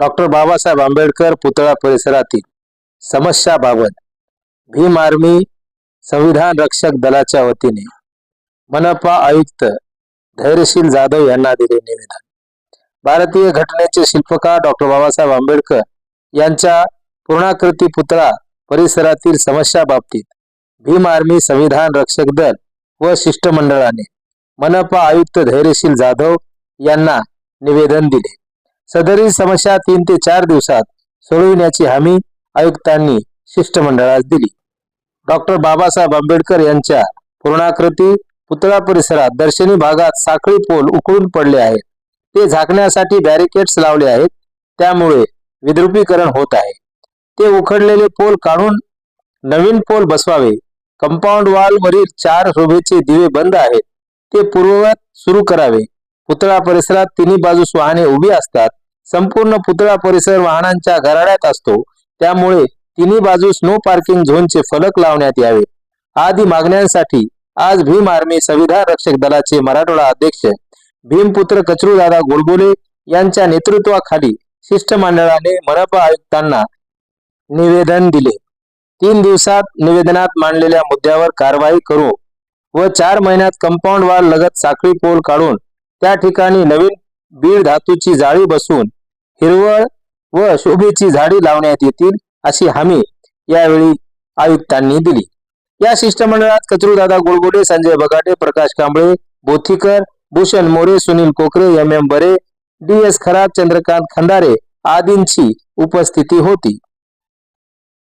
Doctor Babasaheb Ambedkar पुतळा परिसरातील समस्याबाबत Bhim army संविधान रक्षक दलाच्या वतीने मनपा आयुक्त धैर्यशील जाधव यांना दिले निवेदन. भारतीय घटनेचे शिल्पकार डॉक्टर बाबासाहेब आंबेडकर यांच्या पूर्णाकृती पुतळा परिसरातील समस्या बाबतीत भीम आर्मी संविधान रक्षक दल व शिष्टमंडळाने मनपा आयुक्त धैर्यशील जाधव यांना निवेदन दिले. सदरी समस्या तीन ते चार दिवसात सोडविण्याची हमी आयुक्तांनी शिष्टमंडळास दिली. डॉक्टर बाबासाहेब आंबेडकर यांच्या पूर्णाकृती पुतळा परिसरात दर्शनी भागात साखळी पोल उकळून पडले आहेत. ते झाकण्यासाठी बॅरिकेड्स लावले आहेत. त्यामुळे विद्रुपीकरण होत आहे. ते उखडलेले पोल काढून नवीन पोल बसवावे. कंपाऊंड वॉल वरील चार शोभेचे दिवे बंद आहेत. ते पूर्ववत सुरू करावे. पुतळा परिसरात तिन्ही बाजूस वाहने उभी असतात. संपूर्ण पुतळा परिसर वाहनांच्या घराड्यात असतो. त्यामुळे तिन्ही बाजूस नो पार्किंग झोनचे फलक लावण्यात यावे. आदी मागण्यांसाठी आज भीम आर्मी संविधान रक्षक दलाचे मराठवाडा अध्यक्ष भीमपुत्र कचरूदादा गोडबोले यांच्या नेतृत्वाखाली शिष्टमंडळाने मनपा आयुक्तांना निवेदन दिले. तीन दिवसात निवेदनात मांडलेल्या मुद्द्यावर कारवाई करू व चार महिन्यात कंपाऊंड वाल लगत साखळी पोल काढून त्या ठिकाणी नवीन बीड धातूची जाळी बसून हिरवळ व शोभेची झाडी लावण्यात येतील अशी हमी यावेळी आयुक्तांनी दिली. या शिष्टमंडळात कचरूदादा गुळगुडे संजय बगाटे प्रकाश Kamble Bothikar Bhushan More Sunil Kokare M M Bare D S Kharat Chandrakant Khandare आदींची उपस्थिती होती.